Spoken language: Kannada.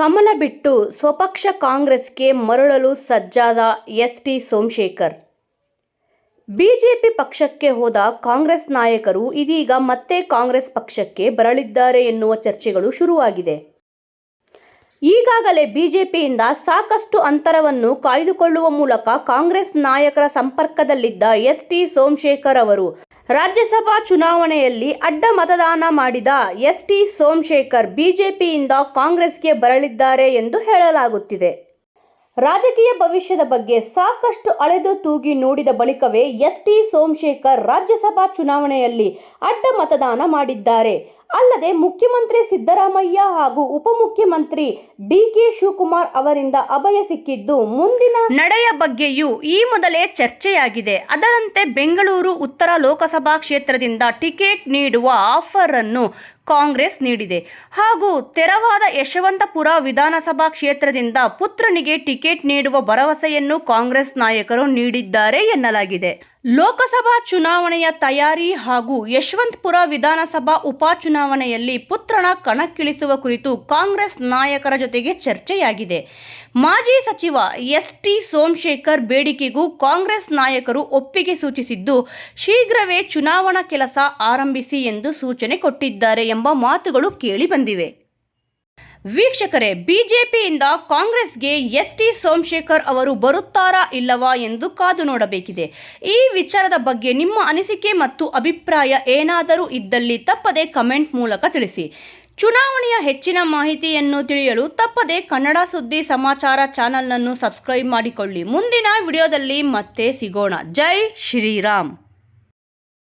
ಕಮಲ ಬಿಟ್ಟು ಸ್ವಪಕ್ಷ ಕಾಂಗ್ರೆಸ್ಗೆ ಮರಳಲು ಸಜ್ಜಾದ ಎಸ್ ಟಿ ಸೋಮಶೇಖರ್. ಬಿಜೆಪಿ ಪಕ್ಷಕ್ಕೆ ಹೋದ ಕಾಂಗ್ರೆಸ್ ನಾಯಕರು ಇದೀಗ ಮತ್ತೆ ಕಾಂಗ್ರೆಸ್ ಪಕ್ಷಕ್ಕೆ ಬರಲಿದ್ದಾರೆ ಎನ್ನುವ ಚರ್ಚೆಗಳು ಶುರುವಾಗಿದೆ. ಈಗಾಗಲೇ ಬಿಜೆಪಿಯಿಂದ ಸಾಕಷ್ಟು ಅಂತರವನ್ನು ಕಾಯ್ದುಕೊಳ್ಳುವ ಮೂಲಕ ಕಾಂಗ್ರೆಸ್ ನಾಯಕರ ಸಂಪರ್ಕದಲ್ಲಿದ್ದ ಎಸ್ ಟಿ ಸೋಮಶೇಖರ್ ಅವರು ರಾಜ್ಯಸಭಾ ಚುನಾವಣೆಯಲ್ಲಿ ಅಡ್ಡ ಮತದಾನ ಮಾಡಿದ ಎಸ್ ಟಿ ಸೋಮಶೇಖರ್ ಬಿಜೆಪಿಯಿಂದ ಕಾಂಗ್ರೆಸ್ಗೆ ಬರಲಿದ್ದಾರೆ ಎಂದು ಹೇಳಲಾಗುತ್ತಿದೆ. ರಾಜಕೀಯ ಭವಿಷ್ಯದ ಬಗ್ಗೆ ಸಾಕಷ್ಟು ಅಳೆದು ತೂಗಿ ನೋಡಿದ ಬಳಿಕವೇ ಎಸ್ ಟಿ ಸೋಮಶೇಖರ್ ರಾಜ್ಯಸಭಾ ಚುನಾವಣೆಯಲ್ಲಿ ಅಡ್ಡ ಮತದಾನ ಮಾಡಿದ್ದಾರೆ. ಅಲ್ಲದೆ ಮುಖ್ಯಮಂತ್ರಿ ಸಿದ್ದರಾಮಯ್ಯ ಹಾಗೂ ಉಪಮುಖ್ಯಮಂತ್ರಿ ಡಿ ಕೆ ಶಿವಕುಮಾರ್ ಅವರಿಂದ ಅಭಯ ಸಿಕ್ಕಿದ್ದು ಮುಂದಿನ ನಡೆಯ ಬಗ್ಗೆಯೂ ಈ ಮೊದಲೇ ಚರ್ಚೆಯಾಗಿದೆ. ಅದರಂತೆ ಬೆಂಗಳೂರು ಉತ್ತರ ಲೋಕಸಭಾ ಕ್ಷೇತ್ರದಿಂದ ಟಿಕೆಟ್ ನೀಡುವ ಆಫರ್ ಅನ್ನು ಕಾಂಗ್ರೆಸ್ ನೀಡಿದೆ. ಹಾಗೂ ತೆರವಾದ ಯಶವಂತಪುರ ವಿಧಾನಸಭಾ ಕ್ಷೇತ್ರದಿಂದ ಪುತ್ರನಿಗೆ ಟಿಕೆಟ್ ನೀಡುವ ಭರವಸೆಯನ್ನು ಕಾಂಗ್ರೆಸ್ ನಾಯಕರು ನೀಡಿದ್ದಾರೆ ಎನ್ನಲಾಗಿದೆ. ಲೋಕಸಭಾ ಚುನಾವಣೆಯ ತಯಾರಿ ಹಾಗೂ ಯಶವಂತಪುರ ವಿಧಾನಸಭಾ ಉಪಚುನಾವಣೆಯಲ್ಲಿ ಪುತ್ರನ ಕಣಕ್ಕಿಳಿಸುವ ಕುರಿತು ಕಾಂಗ್ರೆಸ್ ನಾಯಕರ ಜೊತೆಗೆ ಚರ್ಚೆಯಾಗಿದೆ. ಮಾಜಿ ಸಚಿವ ಎಸ್ ಟಿ ಸೋಮಶೇಖರ್ ಬೇಡಿಕೆಗೂ ಕಾಂಗ್ರೆಸ್ ನಾಯಕರು ಒಪ್ಪಿಗೆ ಸೂಚಿಸಿದ್ದು, ಶೀಘ್ರವೇ ಚುನಾವಣಾ ಕೆಲಸ ಆರಂಭಿಸಿ ಎಂದು ಸೂಚನೆ ಕೊಟ್ಟಿದ್ದಾರೆ ಎಂಬ ಮಾತುಗಳು ಕೇಳಿಬಂದಿವೆ ವೀಕ್ಷಕರೇ, ಬಿಜೆಪಿಯಿಂದ ಕಾಂಗ್ರೆಸ್ಗೆ ಎಸ್ ಟಿ ಸೋಮಶೇಖರ್ ಅವರು ಬರುತ್ತಾರಾ ಇಲ್ಲವಾ ಎಂದು ಕಾದು ನೋಡಬೇಕಿದೆ. ಈ ವಿಚಾರದ ಬಗ್ಗೆ ನಿಮ್ಮ ಅನಿಸಿಕೆ ಮತ್ತು ಅಭಿಪ್ರಾಯ ಏನಾದರೂ ಇದ್ದಲ್ಲಿ ತಪ್ಪದೆ ಕಮೆಂಟ್ ಮೂಲಕ ತಿಳಿಸಿ. ಚುನಾವಣೆಯ ಹೆಚ್ಚಿನ ಮಾಹಿತಿಯನ್ನು ತಿಳಿಯಲು ತಪ್ಪದೆ ಕನ್ನಡ ಸುದ್ದಿ ಸಮಾಚಾರ ಚಾನಲ್ನನ್ನು ಸಬ್ಸ್ಕ್ರೈಬ್ ಮಾಡಿಕೊಳ್ಳಿ. ಮುಂದಿನ ವಿಡಿಯೋದಲ್ಲಿ ಮತ್ತೆ ಸಿಗೋಣ. ಜೈ ಶ್ರೀರಾಮ್.